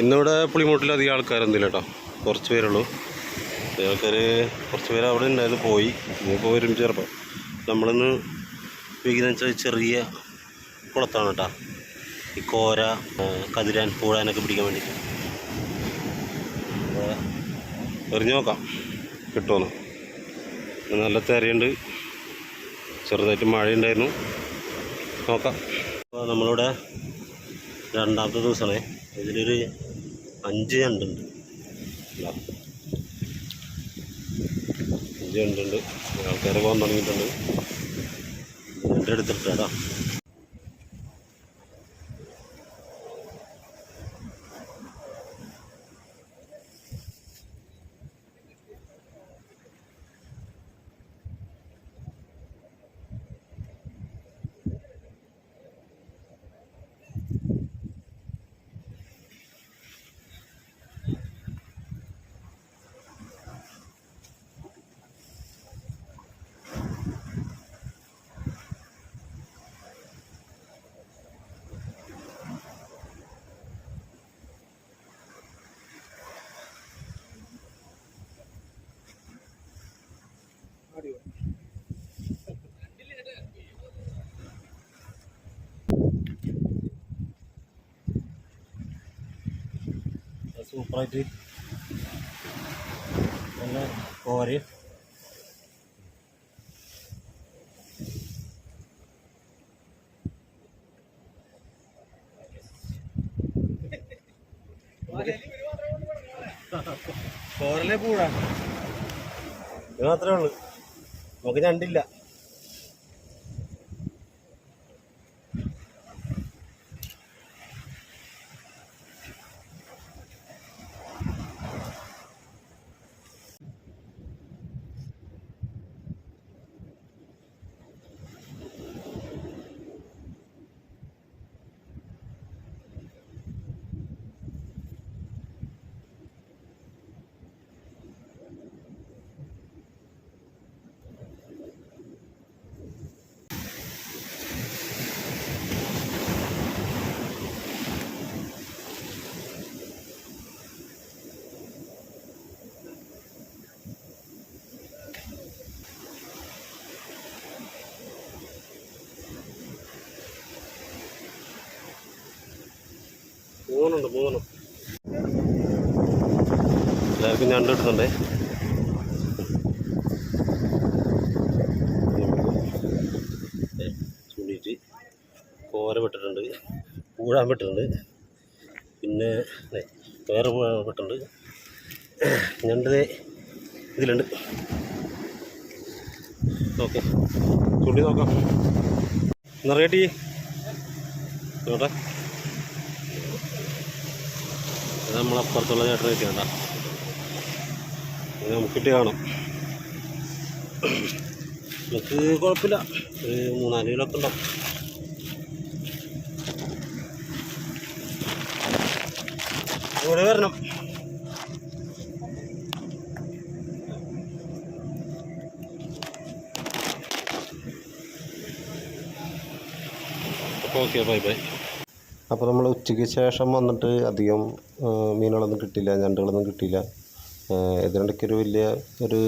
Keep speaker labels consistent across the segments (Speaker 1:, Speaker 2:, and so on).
Speaker 1: ഇന്നിവിടെ പുളിമൂട്ടിൽ അധികം ആൾക്കാരൊന്നുമില്ല കേട്ടോ. കുറച്ച് പേരുള്ളൂ. ആൾക്കാർ കുറച്ച് പേര് അവിടെ ഉണ്ടായിരുന്നു പോയി. ഇനിയിപ്പോൾ വരും ചിലപ്പോൾ നമ്മളിന്ന് വെച്ചാൽ ചെറിയ കുളത്താണ് കേട്ടോ. ഈ കോര കതിരാൻ പൂഴാനൊക്കെ പിടിക്കാൻ വേണ്ടി എറിഞ്ഞു നോക്കാം. കിട്ടുമെന്ന് നല്ല തിരയുണ്ട്. ചെറുതായിട്ട് മഴയുണ്ടായിരുന്നു. നോക്കാം. അപ്പോൾ നമ്മളിവിടെ രണ്ടാമത്തെ ദിവസമാണ്. ഇതിലൊരു അഞ്ച് ഞണ്ടുണ്ട്. അഞ്ച് ഞണ്ടുണ്ട് ആൾക്കാരൊക്കെ വന്നു തുടങ്ങിയിട്ടുണ്ട്. ഞണ്ട് എടുത്തിട്ടാ സൂപ്പറായിട്ട് നല്ല കോരയും
Speaker 2: കോരലെ പൂടാ.
Speaker 1: ഇത് മാത്രമേ ഉള്ളൂ. നമുക്ക് രണ്ടില്ല മൂന്നുണ്ട് മൂന്നെണ്ണം എല്ലാവർക്കും ഞണ്ട് കിട്ടുന്നുണ്ടേ ചൂണ്ടിയിട്ട് കോര വിട്ടിട്ടുണ്ട് പൂഴാൻ വിട്ടിട്ടുണ്ട്. പിന്നെ വേറെ വിട്ടിട്ടുണ്ട്. ഞണ്ട് ഇതിലുണ്ട്. ഓക്കെ ചൂണ്ടി നോക്കാം. നിറയട്ടി നോട്ടെ ഇത് നമ്മളപ്പുറത്തുള്ള ചേട്ടൻ കിട്ടിയണ്ട ഇത് നമുക്ക് കിട്ടി കാണും. നമുക്ക് കുഴപ്പമില്ല. ഒരു മൂന്നാൽ കിലോ ഒക്കെ ഉണ്ടാവും. ഇവിടെ വരണം. Okay bye bye. അപ്പോൾ നമ്മൾ ഉച്ചയ്ക്ക് ശേഷം വന്നിട്ട് അധികം മീനുകളൊന്നും കിട്ടിയില്ല ഞണ്ടുകളൊന്നും കിട്ടിയില്ല. ആ, ഇതിനിടയ്ക്ക് ഒരു വലിയ ഒരു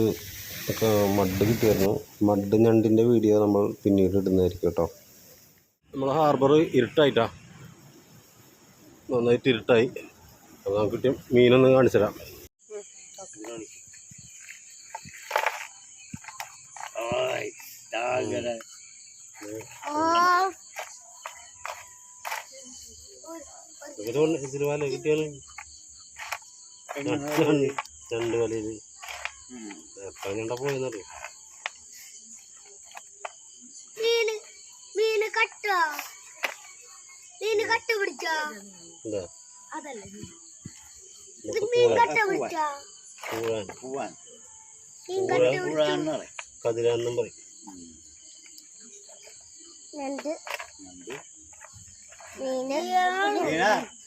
Speaker 1: ഒക്കെ മഡ് കിട്ടിയായിരുന്നു. മഡ് ഞണ്ടിന്റെ വീഡിയോ നമ്മൾ പിന്നീട് ഇടുന്നതായിരിക്കും കേട്ടോ. നമ്മൾ ഹാർബർ ഇരുട്ടായിട്ടാ. നന്നായിട്ട് ഇരുട്ടായി. അപ്പോൾ നമുക്ക് കിട്ടിയ മീനൊന്ന് കാണിച്ചു തരാം. ഇതിൽ വല കിട്ടിയാണ് രണ്ട് വലയിൽ എത്ര ഞണ്ട പോയെന്നറിയോ?
Speaker 3: മീന് മീന് കട്ടോ? മീന് കട്ട പിടിച്ചോ?
Speaker 1: എന്താ?
Speaker 3: അതല്ല. ഇത് മീൻ കട്ട പിടിച്ചോ?
Speaker 1: പൂഴാൻ
Speaker 2: പൂവാൻ.
Speaker 3: മീൻ കട്ട പിടിച്ചോ?
Speaker 2: പൂഴാന്ന് പറയും.
Speaker 1: കതിരാന്നും പറയും.
Speaker 3: രണ്ട്.
Speaker 2: 你
Speaker 3: 呢？
Speaker 2: 你呢？